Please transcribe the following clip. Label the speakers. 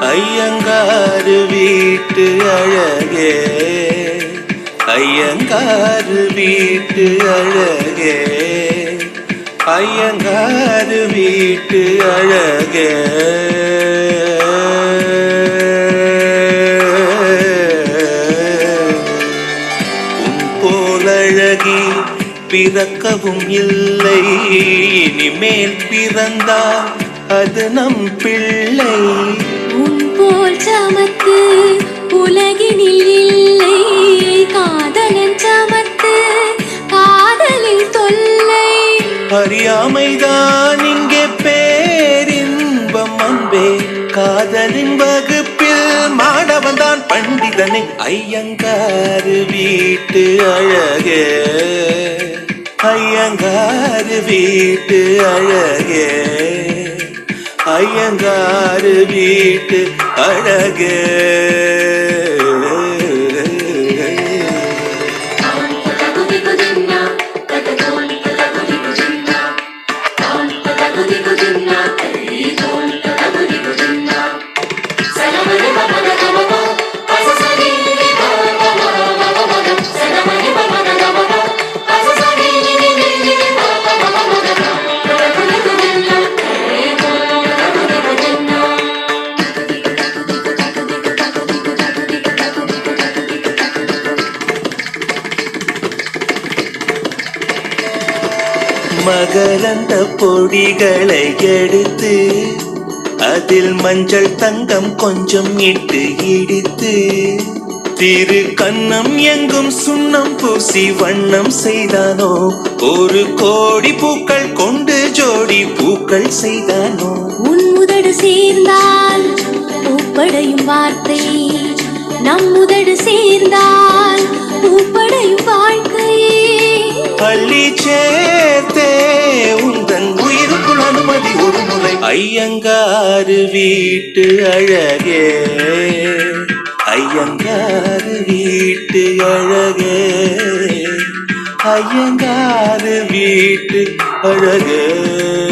Speaker 1: ஐயங்காரு வீட்டு அழகே. ஐயங்காரு வீட்டு அழகே. ஐயங்காரு வீட்டு அழகே. போலழகி பிறக்கவும் இல்லை இனிமேல் பிறந்தால் அது நம் பிள்ளை.
Speaker 2: உன் போல் சமத்து உலகினில் இல்லை. காதலன் சமத்து காதலில் தொல்லை.
Speaker 1: அறியாமைதான் இங்கே பேரின்பம் அன்பே. காதலின் வகுப்பில் மாணவன் தான் பண்டிதனை ஐயங்காரு வீட்டு அழகே. ஐயங்காரு வீட்டு அழகே. ஐயங்காரு வீட்டு அழகே. மகரந்த பொடிகளை எடுத்து அதில் மஞ்சள் தங்கம் கொஞ்சம் இட்டு இடித்து திரு கண்ணம் எங்கும் சுண்ணம் பூசி வண்ணம் செய்தானோ? ஒரு கோடி பூக்கள் கொண்டு ஜோடி பூக்கள் செய்தானோ?
Speaker 2: உன் உதடு சேர்ந்தால் பூப்படையும் வார்த்தை நம் உதடு சேர்ந்தால் பூப்படையும் வாழ்க்கையே.
Speaker 1: பள்ளி ஐயங்காறு வீட்டு அழகே. ஐயங்காறு வீட்டு அழகே. ஐயங்காறு வீட்டு அழகே.